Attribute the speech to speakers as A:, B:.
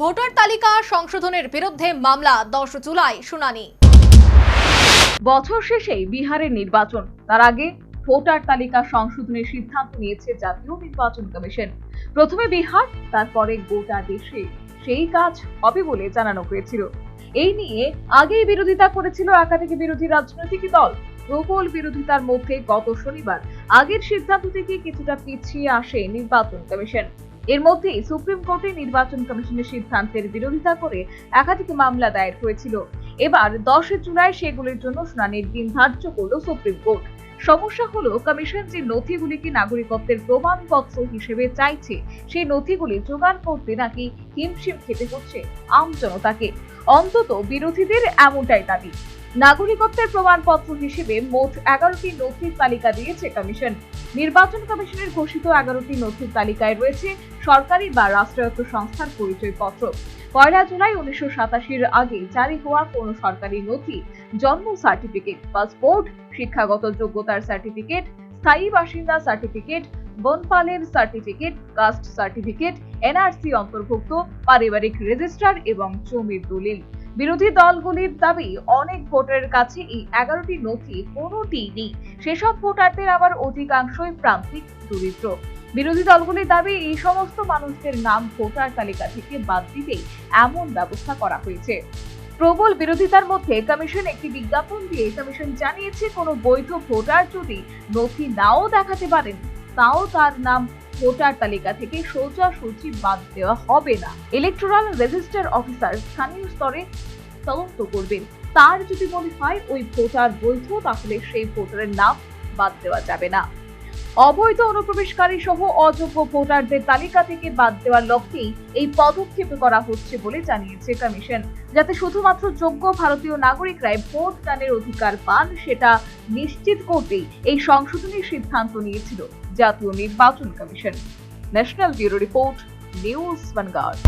A: Voter তালিকা সংশোধনের বিরুদ্ধে মামলা, দশ জুলাই শুনানি।
B: বছর শেষেই বিহারের নির্বাচন। তার আগে ভোটার তালিকা সংশোধনের সিদ্ধান্ত নিয়েছে জাতীয় নির্বাচন কমিশন। প্রথমে বিহার, তারপরে গোটা দেশে। সেই কাজ হবে বলে জানানো হয়েছিল। এই নিয়ে আগেই বিরোধিতা করেছিল একাধিক বিরোধী রাজনৈতিক দল। প্রবল বিরোধিতার মধ্যে গত শনিবার আগের সিদ্ধান্ত থেকে কিছুটা পিছিয়ে আসে নির্বাচন কমিশন। এর মধ্যেই সুপ্রিম কোর্টে নির্বাচন কমিশনের সিদ্ধান্তের বিরোধিতা করে একাধিক মামলা দায়ের হয়েছিল এবার দশই জুলাই সেগুলির জন্য শুনানির দিন ধার্য করল সুপ্রিম কোর্ট। সমস্যা হলো, কমিশন যে নথিগুলিকে নাগরিকত্বের প্রমাণপত্র হিসেবে চাইছে, সেই নথিগুলি জোগাড় করতে নাকি হিমশিম খেতে হচ্ছে আম জনতাকে। অন্তত বিরোধীদের এমনটাই দাবি। নাগরিকত্বের প্রমাণপত্র হিসেবে মোট এগারোটি নথির তালিকা দিয়েছে কমিশন। নির্বাচন কমিশনের ঘোষিত এগারোটি নথির তালিকায় রয়েছে সরকারি বা রাষ্ট্রায়ত্ত সংস্থার পরিচয়পত্র। পয়লা জুলাই উনিশশো সাতাশির আগে জারি হওয়া কোনো সরকারি নথি, জন্ম সার্টিফিকেট, পাসপোর্ট, শিক্ষাগত যোগ্যতার সার্টিফিকেট, স্থায়ী বাসিন্দা সার্টিফিকেট, বনপালের সার্টিফিকেট, কাস্ট সার্টিফিকেট, এনআরসি অন্তর্ভুক্ত, পারিবারিক রেজিস্ট্রার এবং জমির দলিল। বিরোধী দলগুলির দাবি, অনেক ভোটারের কাছে এই এগারোটি নথি কোনোটি নেই। সেসব ভোটারদের আবার অধিকাংশই প্রান্তিক দরিদ্র। বিরোধী দলগুলির দাবি, এই সমস্ত মানুষদের নাম ভোটার তালিকা থেকে বাদ দিতেই এমন ব্যবস্থা করা হয়েছে। প্রবল বিরোধিতার মধ্যে কমিশন একটি বিজ্ঞাপন দিয়ে কমিশন জানিয়েছে, কোনো বৈধ ভোটার যদি নথি নাও দেখাতে পারেন, তাও তার নাম ভোটার তালিকা থেকে সোজাসুজি বাদ দেওয়া হবে না। ইলেকট্রাল রেজিস্টার অফিসার স্থানীয় স্তরে তদন্ত করবেন। তার যদি মনে হয় ওই ভোটার বৈধ, তাহলে সেই ভোটারের নাম বাদ দেওয়া যাবে না। অবৈধ অনুপ্রবেশকারী সহ অযোগ্য ভোটারদের তালিকা থেকে বাদ দেওয়ার লক্ষ্যেই এই পদক্ষেপ করা হচ্ছে বলে জানিয়েছে কমিশন, যাতে শুধুমাত্র যোগ্য ভারতীয় নাগরিকরাই ভোট দানের অধিকার পান সেটা নিশ্চিত করতেই এই সংশোধনের সিদ্ধান্ত নিয়েছিল জাতীয় নির্বাচন commission. National bureau report, news Vanguard